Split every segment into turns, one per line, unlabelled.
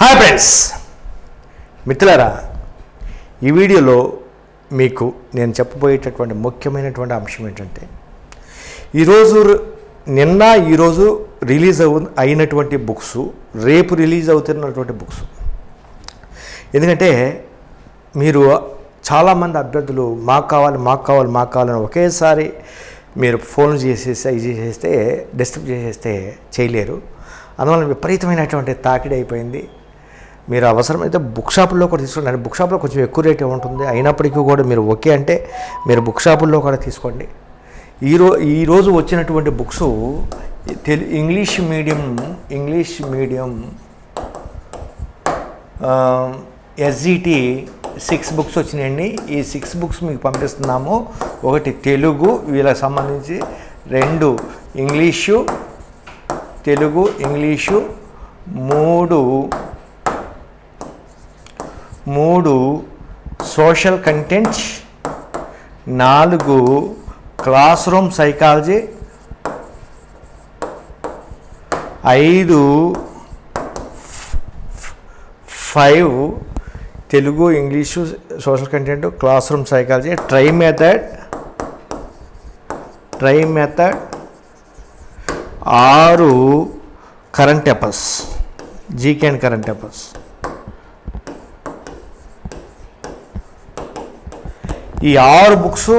Hi friends మిత్రులారా ఈ వీడియోలో మీకు నేను చెప్పబోయేటటువంటి ముఖ్యమైనటువంటి అంశం ఏంటంటే ఈరోజు నిన్న ఈరోజు రిలీజ్ అవు అయినటువంటి బుక్స్ రేపు రిలీజ్ అవుతున్నటువంటి బుక్స్. ఎందుకంటే మీరు చాలామంది అభ్యర్థులు మాకు కావాలి మాకు కావాలి మాకు కావాలని ఒకేసారి మీరు ఫోన్ చేసేసి ఇది చేసేస్తే డిస్టర్బ్ చేసేస్తే చేయలేరు. అందువల్ల విపరీతమైనటువంటి తాకిడి అయిపోయింది. మీరు అవసరమైతే బుక్ షాపుల్లో కూడా తీసుకోండి. బుక్ షాప్లో కొంచెం ఎక్కువ రేట్ ఉంటుంది. అయినప్పటికీ కూడా మీరు ఓకే అంటే మీరు బుక్ షాపుల్లో కూడా తీసుకోండి. ఈరో ఈరోజు వచ్చినటువంటి బుక్స్ తెలు English medium English medium SGT six books వచ్చినాయండి. ఈ సిక్స్ బుక్స్ మీకు పంపిస్తున్నాము. ఒకటి తెలుగు వీళ్ళకి సంబంధించి రెండు ఇంగ్లీషు తెలుగు ఇంగ్లీషు మూడు మూడు సోషల్ కంటెంట్ నాలుగు క్లాస్ రూమ్ సైకాలజీ ఐదు five Telugu English social content classroom psychology tri method tri method ఆరు current affairs GK and current affairs. ఈ ఆరు బుక్స్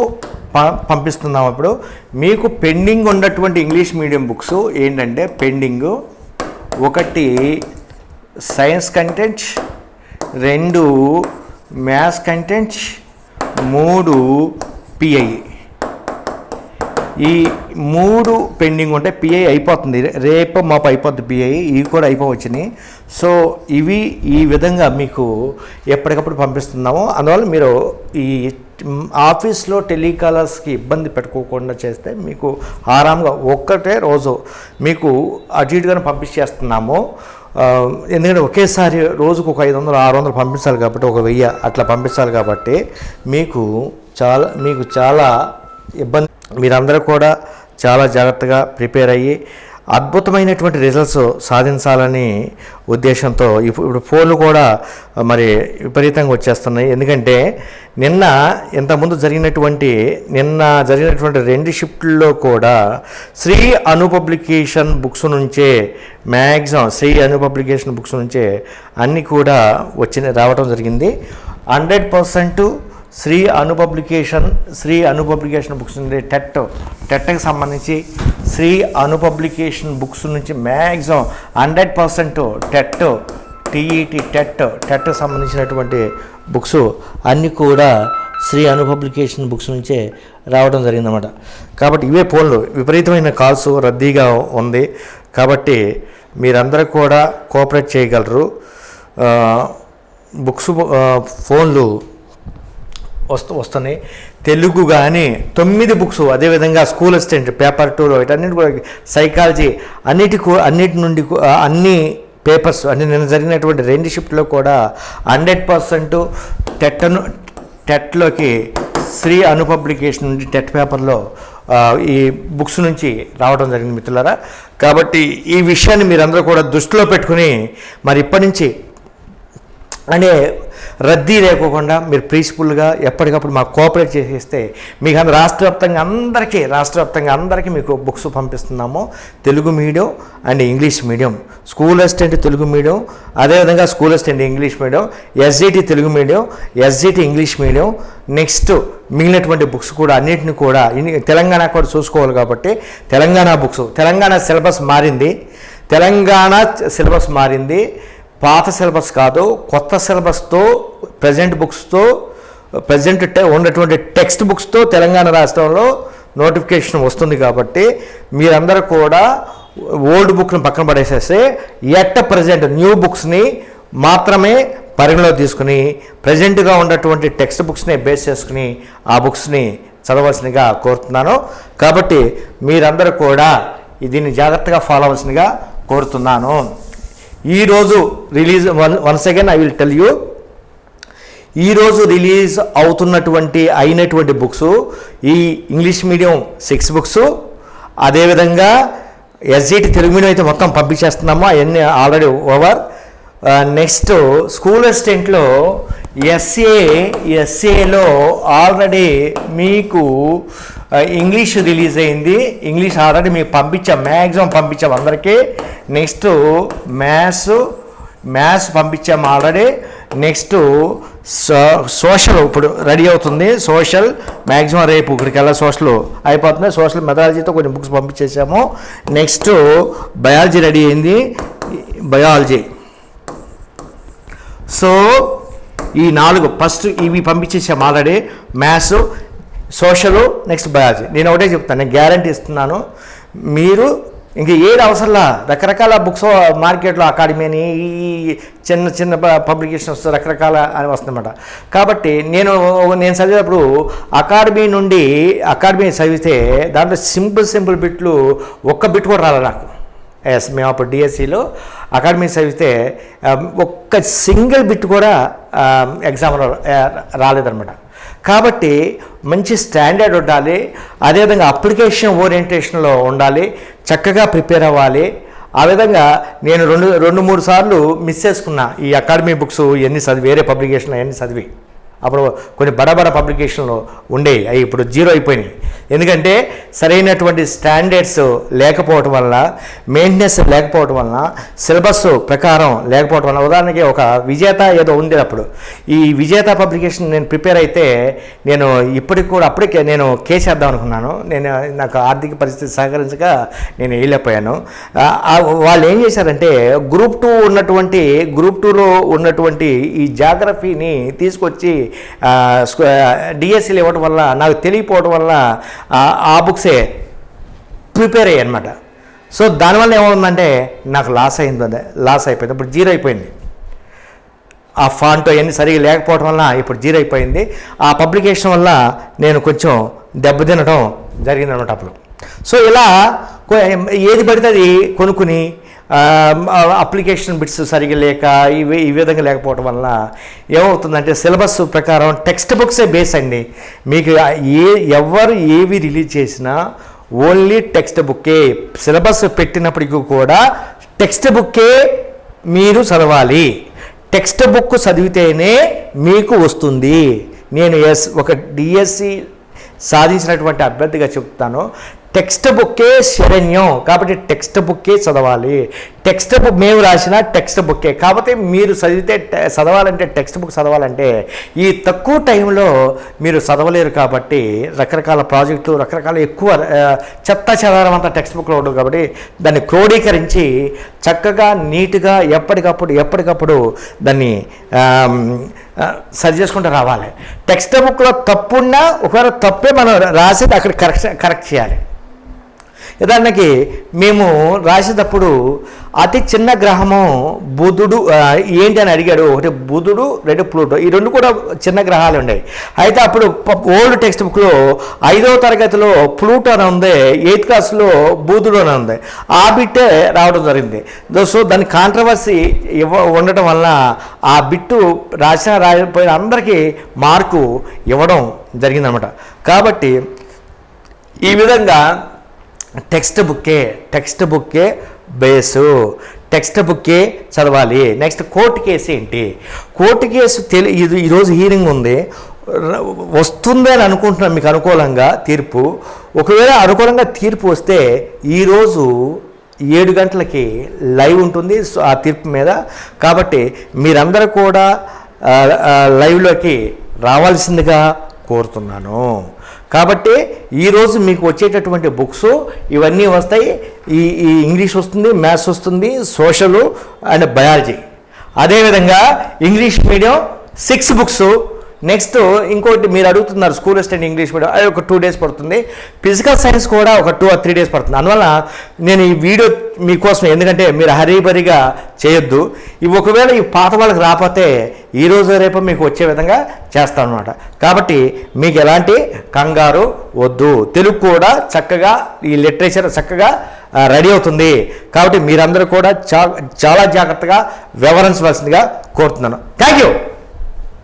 పంపిస్తున్నాం అప్పుడు మీకు పెండింగ్ ఉన్నటువంటి ఇంగ్లీష్ మీడియం బుక్స్ ఏంటంటే పెండింగ్ ఒకటి సైన్స్ కంటెంట్ రెండు మ్యాథ్స్ కంటెంట్ మూడు పిఐ. ఈ మూడు పెండింగ్ ఉంటే పిఐ అయిపోతుంది. రేపు మాపు అయిపోద్ది పిఐ. ఇవి కూడా అయిపోవచ్చినాయి సో ఇవి ఈ విధంగా మీకు ఎప్పటికప్పుడు పంపిస్తున్నాము. అందువల్ల మీరు ఈ ఆఫీస్లో టెలికాలర్స్కి ఇబ్బంది పెట్టుకోకుండా చేస్తే మీకు ఆరాంగా ఒక్కటే రోజు మీకు అటు ఇటుగానే పంపించేస్తున్నాము ఎందుకంటే ఒకేసారి రోజుకు ఒక ఐదు వందలు ఆరు వందలు పంపించాలి కాబట్టి ఒక వెయ్యి అట్లా పంపించాలి కాబట్టి మీకు చాలా మీకు చాలా ఇబ్బంది. మీరందరూ కూడా చాలా జాగ్రత్తగా ప్రిపేర్ అయ్యి అద్భుతమైనటువంటి రిజల్ట్స్ సాధించాలని ఉద్దేశంతో ఇప్పుడు ఇప్పుడు ఫోన్లు కూడా మరి విపరీతంగా వచ్చేస్తున్నాయి. ఎందుకంటే నిన్న ఇంతకుముందు జరిగినటువంటి నిన్న జరిగినటువంటి రెండు షిఫ్ట్లో కూడా శ్రీ అను పబ్లికేషన్ బుక్స్ నుంచే maximum Sri Anu publication books నుంచే అన్నీ కూడా వచ్చిన రావడం జరిగింది. Hundred percent Sri Anu publication Sri Anu publication books నుండి టెట్ టెట్కి సంబంధించి శ్రీ అను పబ్లికేషన్ బుక్స్ నుంచి maximum hundred percent TET TET TET టెట్కి సంబంధించినటువంటి బుక్స్ అన్నీ కూడా శ్రీ అను పబ్లికేషన్ బుక్స్ నుంచే రావడం జరిగిందన్నమాట. కాబట్టి ఇవే ఫోన్లు. విపరీతమైన కాల్స్ రద్దీగా ఉంది. కాబట్టి మీరందరూ కూడా కోఆపరేట్ చేయగలరు. బుక్స్ ఫోన్లు వస్తూ వస్తున్నాయి. తెలుగు కానీ తొమ్మిది బుక్స్ అదేవిధంగా స్కూల్ అసిస్టెంట్ పేపర్ టూలో వీటన్నిటి కూడా సైకాలజీ అన్నిటి అన్నిటి నుండి అన్ని పేపర్స్ అంటే నిన్న జరిగినటువంటి రెండు షిఫ్ట్లో కూడా హండ్రెడ్ పర్సెంట్ టెట్ను టెట్లోకి శ్రీ అను పబ్లికేషన్ నుండి టెట్ పేపర్లో ఈ బుక్స్ నుంచి రావడం జరిగింది మిత్రులారా. కాబట్టి ఈ విషయాన్ని మీరందరూ కూడా దృష్టిలో పెట్టుకుని మరి ఇప్పటి నుంచి అంటే రద్దీ లేకోకుండా మీరు పీస్ఫుల్గా ఎప్పటికప్పుడు మాకు కోఆపరేట్ చేసేస్తే మీకు అందరూ రాష్ట్ర వ్యాప్తంగా అందరికీ రాష్ట్ర వ్యాప్తంగా అందరికీ మీకు బుక్స్ పంపిస్తున్నాము. Telugu medium and English medium. School assistant Telugu medium అదేవిధంగా school assistant English medium SGT Telugu medium SGT English medium next మిగిలినటువంటి బుక్స్ కూడా అన్నిటిని కూడా తెలంగాణ కూడా చూసుకోవాలి కాబట్టి తెలంగాణ బుక్స్ తెలంగాణ సిలబస్ మారింది. తెలంగాణ సిలబస్ మారింది. పాత సిలబస్ కాదు కొత్త సిలబస్తో ప్రజెంట్ బుక్స్తో ప్రజెంట్ ఉన్నటువంటి టెక్స్ట్ బుక్స్తో తెలంగాణ రాష్ట్రంలో నోటిఫికేషన్ వస్తుంది కాబట్టి మీరందరూ కూడా ఓల్డ్ బుక్ని పక్కన పడేసేస్తే ఎట్ట ప్రజెంట్ న్యూ బుక్స్ని మాత్రమే పరిగణలో తీసుకుని ప్రజెంట్గా ఉన్నటువంటి టెక్స్ట్ బుక్స్ని బేస్ చేసుకుని ఆ బుక్స్ని చదవలసిందిగా కోరుతున్నాను. కాబట్టి మీరందరూ కూడా దీన్ని జాగ్రత్తగా ఫాలో అవ్వాల్సిందిగా కోరుతున్నాను. ఈరోజు release one once again I will tell you ఈరోజు రిలీజ్ అవుతున్నటువంటి అయినటువంటి బుక్స్ ఈ ఇంగ్లీష్ మీడియం సిక్స్ బుక్స్ అదేవిధంగా ఎస్జిటి తెలుగు మీడియం అయితే మొత్తం పంపించేస్తున్నాము అవన్నీ ఆల్రెడీ ఓవర్ నెక్స్ట్ స్కూల్ అసిస్టెంట్లో ఎస్ఏ ఎస్ఏలో ఆల్రెడీ మీకు uh, ఇంగ్లీష్ రిలీజ్ అయింది. ఇంగ్లీష్ ఆల్రెడీ మీకు పంపించాం మ్యాక్సిమం పంపించాం అందరికీ. నెక్స్ట్ మ్యాథ్స్ మ్యాథ్స్ పంపించాం ఆల్రెడీ నెక్స్ట్ సోషల్ ఇప్పుడు రెడీ అవుతుంది. సోషల్ మ్యాక్సిమం రేపు ఇక్కడికెళ్ళా సోషల్ అయిపోతుంది. సోషల్ మెథడాలజీతో కొన్ని బుక్స్ పంపించేసాము. నెక్స్ట్ బయాలజీ రెడీ అయింది. బయాలజీ సో ఈ నాలుగు ఫస్ట్ ఇవి పంపించేసాం already maths social next biology నేను ఒకటే చెప్తాను నేను గ్యారంటీ ఇస్తున్నాను. మీరు ఇంక ఏది అవసరంలా రకరకాల బుక్స్ మార్కెట్లో అకాడమీ అని ఈ చిన్న చిన్న పబ్లికేషన్స్ రకరకాల అని వస్తుందన్నమాట. కాబట్టి నేను నేను చదివేటప్పుడు అకాడమీ నుండి అకాడమీ చదివితే దాంట్లో సింపుల్ సింపుల్ బిట్లు ఒక్క బిట్ కూడా రాలే నాకు. ఎస్ మేము అప్పుడు డిఎస్సిలో అకాడమీ చదివితే ఒక్క సింగిల్ బిట్ కూడా ఎగ్జామ్లో రాలేదనమాట కాబట్టి మంచి స్టాండర్డ్ ఉండాలి. అదేవిధంగా అప్లికేషన్ ఓరియంటేషన్లో ఉండాలి. చక్కగా ప్రిపేర్ అవ్వాలి. ఆ విధంగా నేను రెండు రెండు మూడు సార్లు మిస్ చేసుకున్నా ఈ అకాడమీ బుక్స్ ఎన్ని చదివి వేరే పబ్లికేషన్ ఎన్ని చదివి. అప్పుడు కొన్ని బడ బడ పబ్లికేషన్లు ఉండేవి. అవి ఇప్పుడు జీరో అయిపోయినాయి. ఎందుకంటే సరైనటువంటి స్టాండర్డ్స్ లేకపోవటం వల్ల మెయింటెనెన్స్ లేకపోవటం వలన సిలబస్ ప్రకారం లేకపోవటం వల్ల ఉదాహరణకి ఒక విజేత ఏదో ఉంది అప్పుడు. ఈ విజేత పబ్లికేషన్ నేను ప్రిపేర్ అయితే నేను ఇప్పటికి కూడా అప్పటికే నేను కేసేద్దాం అనుకున్నాను. నేను నాకు ఆర్థిక పరిస్థితి సహకరించక నేను వెళ్ళిపోయాను వాళ్ళు ఏం చేశారంటే గ్రూప్ టూ ఉన్నటువంటి గ్రూప్ టూలో ఉన్నటువంటి ఈ జాగ్రఫీని తీసుకొచ్చి డిఎస్సీలు ఇవ్వడం వల్ల నాకు తెలియపోవడం వల్ల ఆ- బుక్సే ప్రిపేర్ అయ్యాయి అనమాట సో దానివల్ల ఏమవుతుందంటే నాకు లాస్ అయింది లాస్ అయిపోయింది. ఇప్పుడు జీరో అయిపోయింది. ఆ ఫాంట్ అవన్నీ సరిగా లేకపోవడం వల్ల ఇప్పుడు జీరో అయిపోయింది. ఆ పబ్లికేషన్ వల్ల నేను కొంచెం దెబ్బతినడం జరిగిందనమాట అప్పుడు. సో ఇలా ఏది పడితే అది కొనుక్కుని అప్లికేషన్ బిట్స్ సరిగా లేక ఇవి ఈ విధంగా లేకపోవడం వల్ల ఏమవుతుందంటే సిలబస్ ప్రకారం టెక్స్ట్ బుక్సే బేస్ అండి. మీకు ఏ ఎవరు ఏవి రిలీజ్ చేసినా ఓన్లీ టెక్స్ట్ బుక్కే. సిలబస్ పెట్టినప్పటికీ కూడా టెక్స్ట్ బుక్కే మీరు చదవాలి. టెక్స్ట్ బుక్ చదివితేనే మీకు వస్తుంది. నేను ఎస్ ఒక డిఎస్సి సాధించినటువంటి అభ్యర్థిగా చెప్తాను. టెక్స్ట్ బుక్కే శరణ్యం. కాబట్టి టెక్స్ట్ బుక్కే చదవాలి. టెక్స్ట్ బుక్ మేము రాసిన టెక్స్ట్ బుక్కే కాకపోతే మీరు చదివితే చదవాలంటే టెక్స్ట్ బుక్ చదవాలంటే ఈ తక్కువ టైంలో మీరు చదవలేరు కాబట్టి రకరకాల ప్రాజెక్టులు రకరకాల ఎక్కువ చెత్త చెదారం అంతా టెక్స్ట్ బుక్లో ఉండదు కాబట్టి దాన్ని క్రోడీకరించి చక్కగా నీట్గా ఎప్పటికప్పుడు ఎప్పటికప్పుడు దాన్ని సరి చేసుకుంటూ రావాలి. టెక్స్ట్ బుక్లో తప్పున్నా ఒకవేళ తప్పే మనం రాసి అక్కడ కరెక్ట్ కరెక్ట్ చేయాలి. ఉదాహరణకి మేము రాసేటప్పుడు అతి చిన్న గ్రహము బుధుడు ఏంటి అని అడిగాడు. ఒకటి బుధుడు రెండు ప్లూటో ఈ రెండు కూడా చిన్న గ్రహాలు ఉన్నాయి అయితే అప్పుడు ఓల్డ్ టెక్స్ట్ బుక్లో ఐదవ తరగతిలో ప్లూటో అని ఉంది ఎయిత్ క్లాస్లో బుధుడు అని ఉంది. ఆ బిట్టే రావడం జరిగింది. సో దాని కాంట్రవర్సీ ఇవ్వ ఉండటం వల్ల ఆ బిట్టు రాసిన రాయకపోయిన అందరికీ మార్కు ఇవ్వడం జరిగిందనమాట. కాబట్టి ఈ విధంగా టెక్స్ట్ బుక్కే టెక్స్ట్ బుక్కే బేసు. టెక్స్ట్ బుక్కే చదవాలి. నెక్స్ట్ కోర్టు కేసు ఏంటి? కోర్టు కేసు తెలి ఇది ఈరోజు హీరింగ్ ఉంది. వస్తుంది అని అనుకుంటున్నాను మీకు అనుకూలంగా తీర్పు. ఒకవేళ అనుకూలంగా తీర్పు వస్తే ఈరోజు ఏడు గంటలకి లైవ్ ఉంటుంది సో ఆ తీర్పు మీద. కాబట్టి మీరందరూ కూడా లైవ్లోకి రావాల్సిందిగా కోరుతున్నాను. కాబట్టి ఈరోజు మీకు వచ్చేటటువంటి బుక్స్ ఇవన్నీ వస్తాయి. ఈ ఈ ఇంగ్లీష్ వస్తుంది మ్యాథ్స్ వస్తుంది సోషల్ అండ్ బయాలజీ. అదేవిధంగా English medium six books next ఇంకోటి మీరు అడుగుతున్నారు స్కూల్ అసిస్టెంట్ ఇంగ్లీష్ మీడియం అది ఒక టూ డేస్ పడుతుంది. ఫిజికల్ సైన్స్ కూడా ఒక టూ ఆర్ త్రీ డేస్ పడుతుంది. అందువల్ల నేను ఈ వీడియో మీకోసం ఎందుకంటే మీరు హరీబరిగా చేయొద్దు. ఇవి ఒకవేళ ఈ పాత వాళ్ళకి రాకపోతే ఈ రోజు రేపు మీకు వచ్చే విధంగా చేస్తాను అనమాట కాబట్టి మీకు ఎలాంటి కంగారు వద్దు. తెలుగు కూడా చక్కగా ఈ లిటరేచర్ చక్కగా రెడీ అవుతుంది. కాబట్టి మీరందరూ కూడా చా చాలా జాగ్రత్తగా వివరించవలసిందిగా కోరుతున్నాను. Thank you